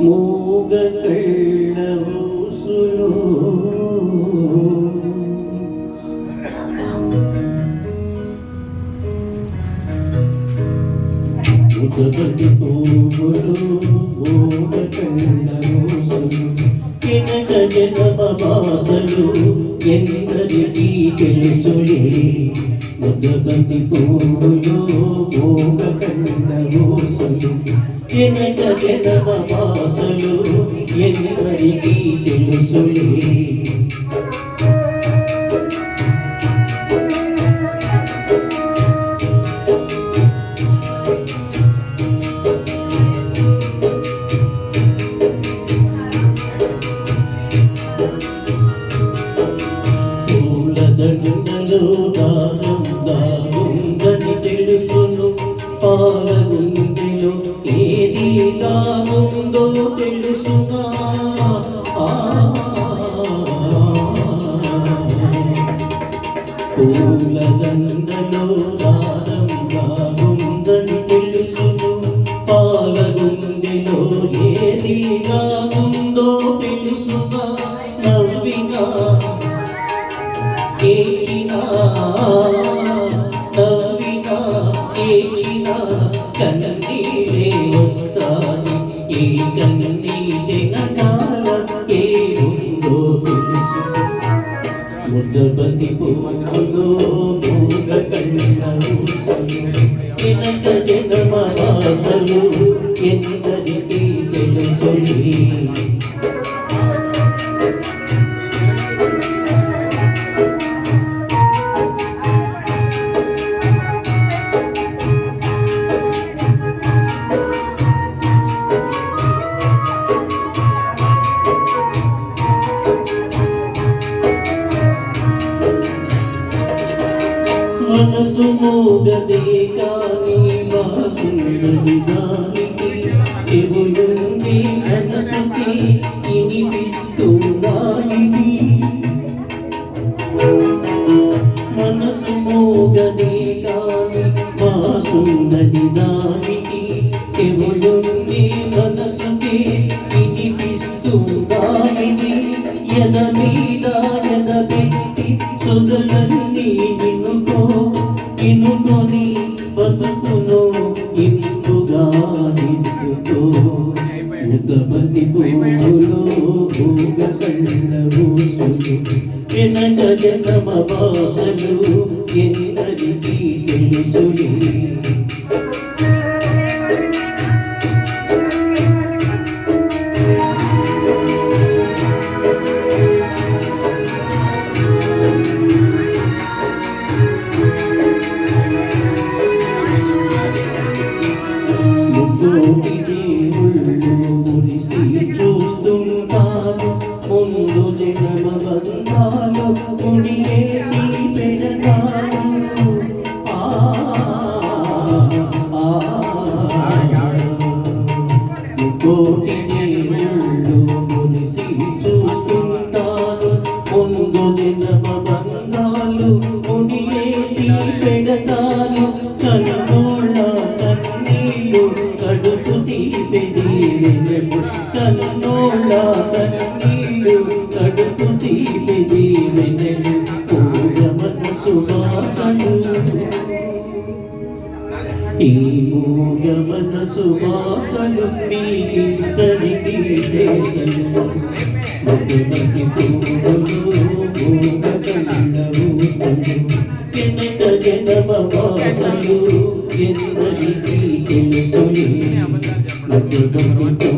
మూగ కళ్ళ ఊసులు ముఖగతి పువ్వులు మూగ కళ్ళ ఊసులు కినక జనమ బాసలు ఎందరికీ తెలుసులే ముద్దబంతి పువ్వులు మూగ కళ్ళ ఊసులు వెనక వెనక మాసలు ఎందరికీ తెలుసులే. పూలదండలో దారం దాగుందని తెలుసును. పాలగుండెలో ఏది దాగుందో తెలుసునా. నవ్వినా ఏచినా నవ్వినా ఏచినా కన్నీళ్ళే వస్తాయి. ఏ కన్నీటి నటాల ఏ ఉందో తెలుసు మూగ కళ్ళలు మనసు మోగదే కానీ వాసుండది దానికి చెవులుండి మనసుకి వినిపిస్తున్నాయి మనసు మోగదే కానీ వాసుండది దానికి చెవులుండి మనసుకి వినిపిస్తున్నాయి ఎద మీద ఎద పెట్టి సుజలన్నీ వినుకొని బతుకును ఇందుగా నిందుకో ముద్దబంతి పువ్వులో భూగ కళ్ళ ఊసులు. వెనక వాసలు ఎందరికీ తెలుసులే. ఈ మూగ మనసు వాసలు మీకిద్దరికి చేసలు మధుమతి పువ్వులు మూగ కళ్ళవు వెనక జనమ వాసలు మధుమతి